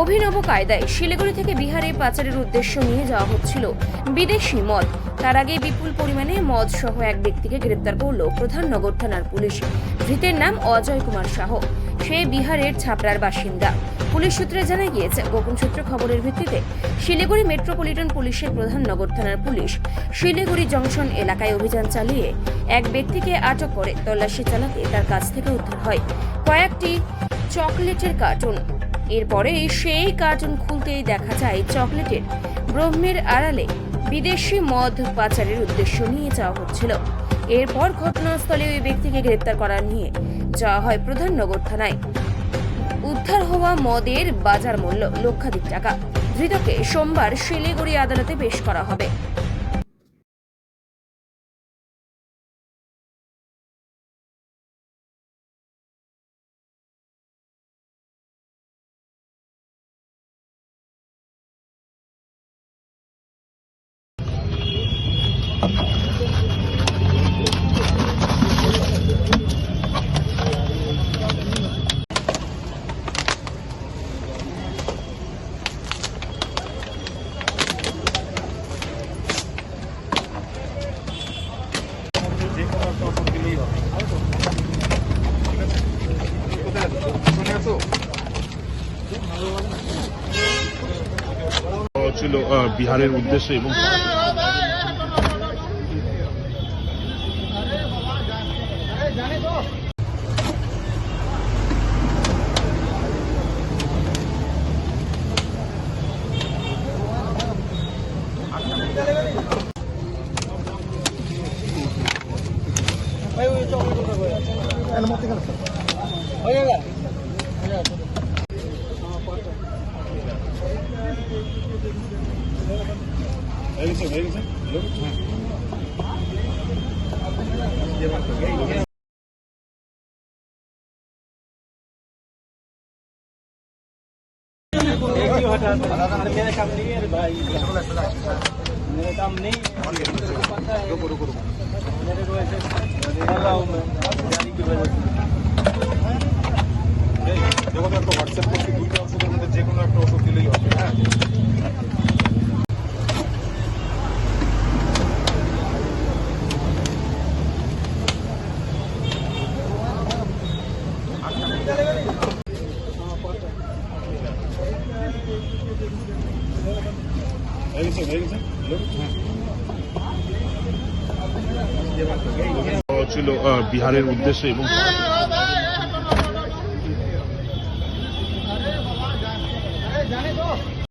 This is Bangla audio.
অভিনব কায়দায় শিলিগুড়ি থেকে বিহারে পাচারের উদ্দেশ্য নিয়ে যাওয়া হচ্ছিল বিদেশি মদ। তার আগে বিপুল পরিমাণে মদ সহ এক ব্যক্তিকে গ্রেপ্তার করল প্রধান নগর থানার পুলিশ। ধৃতের নাম অজয় কুমার শাহ সে বিহারের ছাপড়ার বাসিন্দা। পুলিশ সূত্রে জানা গিয়েছে, গোপন সূত্রে খবরের ভিত্তিতে শিলিগুড়ি মেট্রোপলিটন পুলিশের প্রধান নগর থানার পুলিশ শিলিগুড়ি জংশন এলাকায় অভিযান চালিয়ে এক ব্যক্তিকে আটক করে। তল্লাশি চালাতে তার কাছ থেকে উদ্ধার হয়। কয়েকটি চকলেটের কার্টুন। এরপরে সেই কার্টুন খুলতেই দেখা যায় চকলেটের। ব্রহ্মের আড়ালে বিদেশি মদ পাচারের উদ্দেশ্য নিয়ে যাওয়া হচ্ছিল। এরপর ঘটনাস্থলে ওই ব্যক্তিকে গ্রেপ্তার করা নিয়ে যাওয়া হয় প্রধাননগর থানায়। উদ্ধার হওয়া মদের বাজার মূল্য লক্ষাধিক টাকা। ধৃতকে সোমবার শিলিগুড়ি আদালতে পেশ করা হবে। ছিল আহ, বিহারের উদ্দেশ্যে এবং मेरा काम नहीं है। भाई मेरा काम नहीं है पता रुको रुको मेरे को ऐसे हूँ मैं की वजह से ছিল বিহারের উদ্দেশ্যে এবং জানে তো